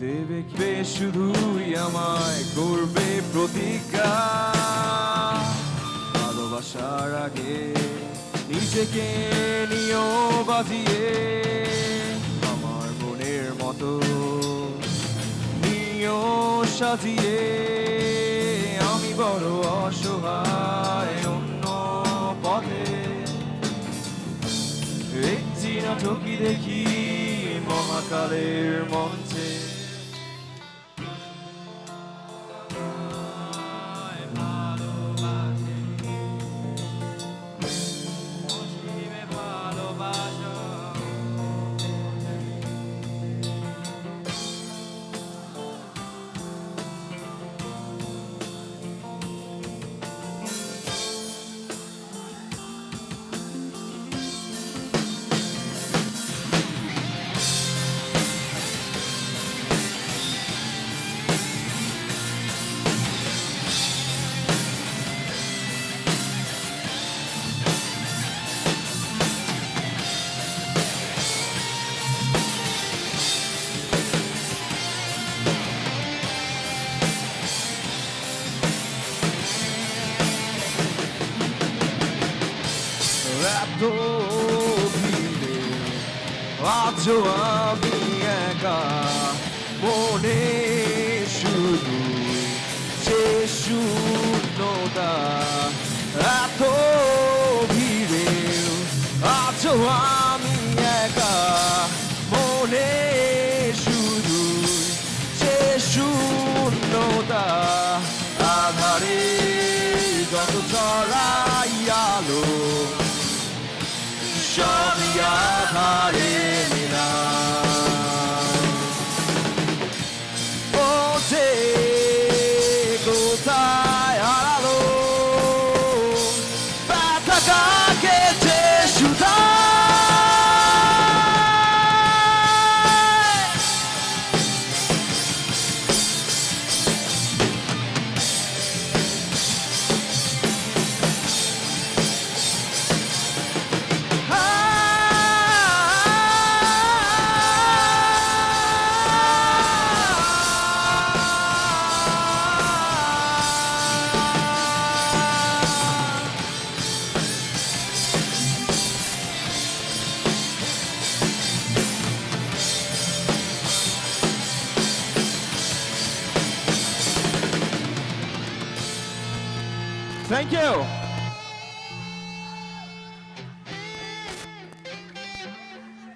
দেবে কে? শুধুই আমায় করবে প্রতিজ্ঞা। ভালোবাসার আগে নিজেকে নিও বাজিয়ে আমার মনের মতো নিও সাজিয়ে আমি বড় অসহায় অন্য পথে। একটি নাটকি দেখি মহাকালের মঞ্চে। এত ভিড়ে, আজও আমি একা। মনে শুধু সে শূন্যতা। এত ভিড়ে, আজও আমি একা। মনে শুধু সে শূন্যতা। আধারে যত চড়াই সবই আধারে